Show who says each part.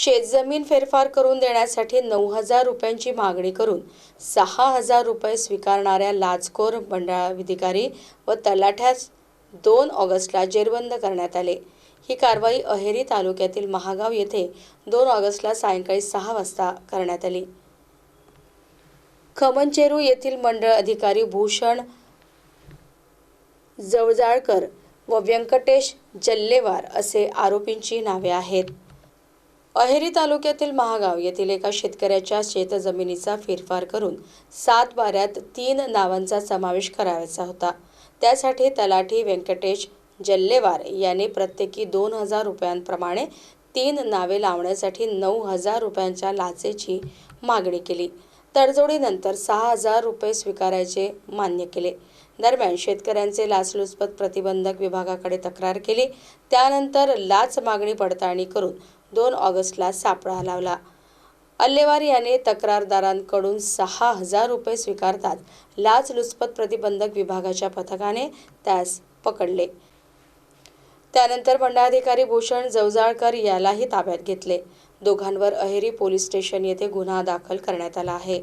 Speaker 1: शेतजमीन फेरफार करून देण्यासाठी नऊ हजार रुपयांची मागणी करून सहा हजार रुपये स्वीकारणाऱ्या लाचखोर मंडळाधिकारी व तलाठ्यास दोन ऑगस्टला जेरबंद करण्यात आले. ही कारवाई अहेरी तालुक्यातील महागाव येथे दोन ऑगस्टला सायंकाळी सहा वाजता करण्यात आली. खमनचेरू येथील मंडळ अधिकारी भूषण जवजाळकर व व्यंकटेश जल्लेवार असे आरोपींची नावे आहेत. अहेरी तालुक्यातील महागाव येथील एका शेतकऱ्याच्या शेतजमिनीचा फेरफार करून सात बाऱ्यात तीन नावांचा समावेश करायचा होता. त्यासाठी तलाठी व्यंकटेश जल्लेवार यांनी प्रत्येकी दोन हजार रुपयांप्रमाणे तीन नावे लावण्यासाठी नऊ हजार रुपयांच्या लाचेची मागणी केली. तडजोडीनंतर सहा हजार रुपये स्वीकारायचे मान्य केले. दरम्यान शेतकऱ्यांचे लाचलुचपत प्रतिबंधक विभागाकडे तक्रार केली. त्यानंतर लाच मागणी पडताळणी करून दोन ऑगस्टला सापळा लावला. अल्लेवार याने तक्रारदारांकडून सहा हजार रुपये स्वीकारतात. लाचलुचपत प्रतिबंधक विभागाच्या पथकाने त्यास पकडले. त्यानंतर मंडळाधिकारी भूषण जवजाळकर यालाही ताब्यात घेतले. दोघांवर अहेरी पोलीस स्टेशन येथे गुन्हा दाखल करण्यात आला आहे.